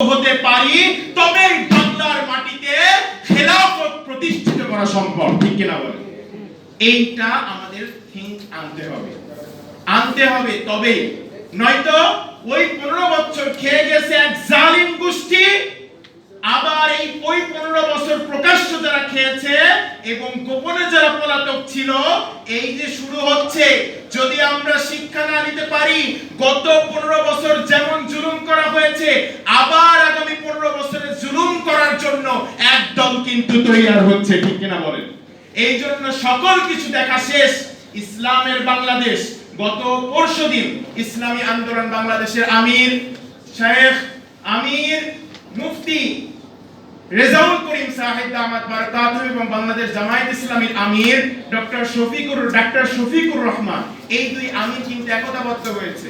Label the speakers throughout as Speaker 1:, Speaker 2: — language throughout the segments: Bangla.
Speaker 1: হতে পারি তবেই বাংলার মাটিতে খেলাফত প্রতিষ্ঠিত করা সম্ভব, ঠিক কিনা বলেন? এইটা আমাদের থিঙ্ক আনতে হবে। আনতে হবে, তবে নয়তো ওই পনেরো বছর খেয়ে গেছে এক জালিম গোষ্ঠী, আবার এই ওই পনেরো বছর প্রকাশ্য যারা খেয়েছে এবং গোপনে যারা পলাতক ছিল, এই যে শুরু হচ্ছে, যদি আমরা শিক্ষা না নিতে পারি, গত পনেরো বছর যেমন জুলুম করা হয়েছে আবার আগামী পনেরো বছরে জুলুম করার জন্য কিন্তু তৈরি হচ্ছে ঠিক কিনা বলেন? এই জন্য সকল কিছু দেখা শেষ। ইসলামের বাংলাদেশ, গত পরশুদিন ইসলামী আন্দোলন বাংলাদেশের আমির শেখ আমির মুফতি রেজাউল করিম সাহেব দামাত বারাকাতুহু এবং বাংলাদেশ জামায়াত ইসলামীর আমির ডক্টর শফিকুর শফিকুর রহমান, এই দুই আমির কিন্তু একতাবদ্ধ হয়েছে।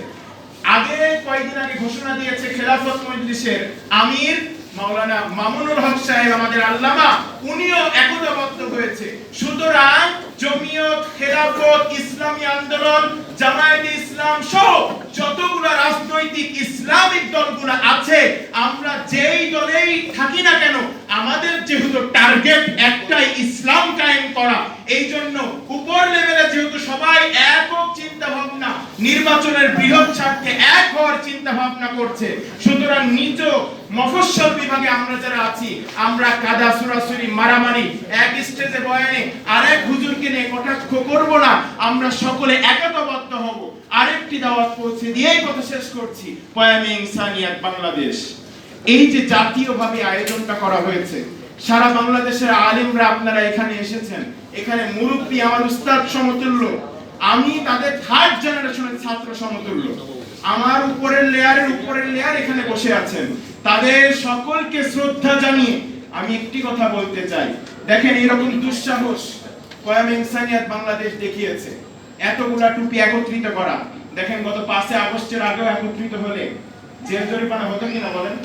Speaker 1: আগে কয়েকদিন আগে ঘোষণা দিয়েছে খেলাফত মজলিসের আমির মাওলানা মামুনুল হক সাহেব আমাদের আল্লামা, উনিও একতাবদ্ধ হয়েছে। সুতরাং জমিয়ত, খেলাফত, ইসলামী আন্দোলন, জামায়াতে ইসলাম সহ যতগুলো রাজনৈতিক ইসলামিক দলগুলো আছে, আমরা যেই দলেই থাকি না কেন, আমাদের যেহেতু টার্গেট একটাই ইসলাম কায়েম করা এই জন্য উপর লেভেলে যেহেতু সবাই একক চিন্তা ভাবনা নির্বাচনের বৃহৎ স্বার্থে এক হওয়ার চিন্তা ভাবনা করছে। সুতরাং নিজ মফস্বল বিভাগে আমরা যারা আছি, আমরা কাদা সুরাসুরি মারামারি, এক স্টেজে বয়ানে আরেক হুজুরকে নিয়ে কটাক্ষ করব না, আমরা সকলে একতাবদ্ধ হব। আরেকটি দাওয়াত পৌঁছে দিয়েই কথা শেষ করছি। পয়ামে ইনসানিয়াত বাংলাদেশ। এই যে জাতীয়ভাবে আয়োজনটা করা হয়েছে, সারা বাংলাদেশের আলিমরা আপনারা এখানে এসেছেন। এখানে মুরব্বী আমার উস্তাদ সমতুল্য আমি তাদের থার্ড জেনারেশনের ছাত্র সমতুল্য। আমার উপরের লেয়ারের উপরের লেয়ার এখানে বসে আছেন। তাদের সকলকে শ্রদ্ধা জানিয়ে আমি একটি কথা বলতে চাই। দেখেন এরকম দুঃসাহস কয়াম ইনসানিয়াত বাংলাদেশ দেখিয়েছে। এতগুলা টুপি একত্রিত করা। দেখেন গত পাঁচে আগস্টের আগেও একত্রিত হলে জেল জরিমানা হতো কিনা বলেন?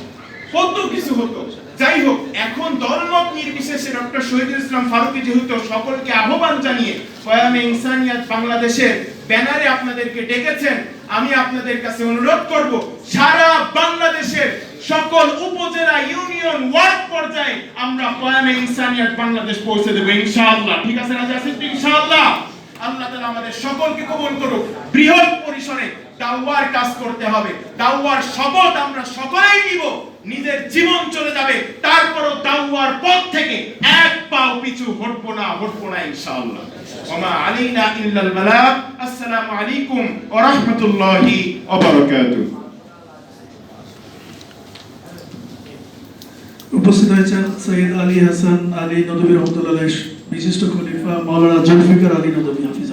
Speaker 1: কত কিছু হতো যাই হোক এখন দলমত নির্বিশেষে ডক্টর ইসলাম ফারুকী যেহেতু সকলকে আহ্বান জানিয়ে কয়ামে ইনসানিয়াত বাংলাদেশের ব্যানারে আপনাদেরকে ডেকেছেন, আমি আপনাদের কাছে অনুরোধ করব, সারা বাংলাদেশের সকল উপজেলা ইউনিয়ন ওয়ার্ড পর্যায়ে আমরা কয়ামে ইনসানিয়াত বাংলাদেশ পৌঁছে ইনশাআল্লাহ। ঠিক আছে রাজা আসিফ ইনশাআল্লাহ। আল্লাহ আমাদের সকলকে করুক। বৃহৎ পরিসরে দাওয়ার কাজ করতে হবে। দাওয়ার শপথ আমরা সকলেই নিব। নিজের জীবন চলে যাবে তারপরও দাওয়ার পথ থেকে এক পাও ঘটবো না হটবো না ইনশাআল্লাহ। ওমা ইল্লাল আসসালামু আলাইকুম রাহমাতুল্লাহি
Speaker 2: উপস্থিত হয়েছেন সৈয়দ আলী হাসান আলী নদবী রহমতুল্লাহ বিশিষ্ট খলিফা মাওলানা জুলফিকার আলী নদবী হাফিজ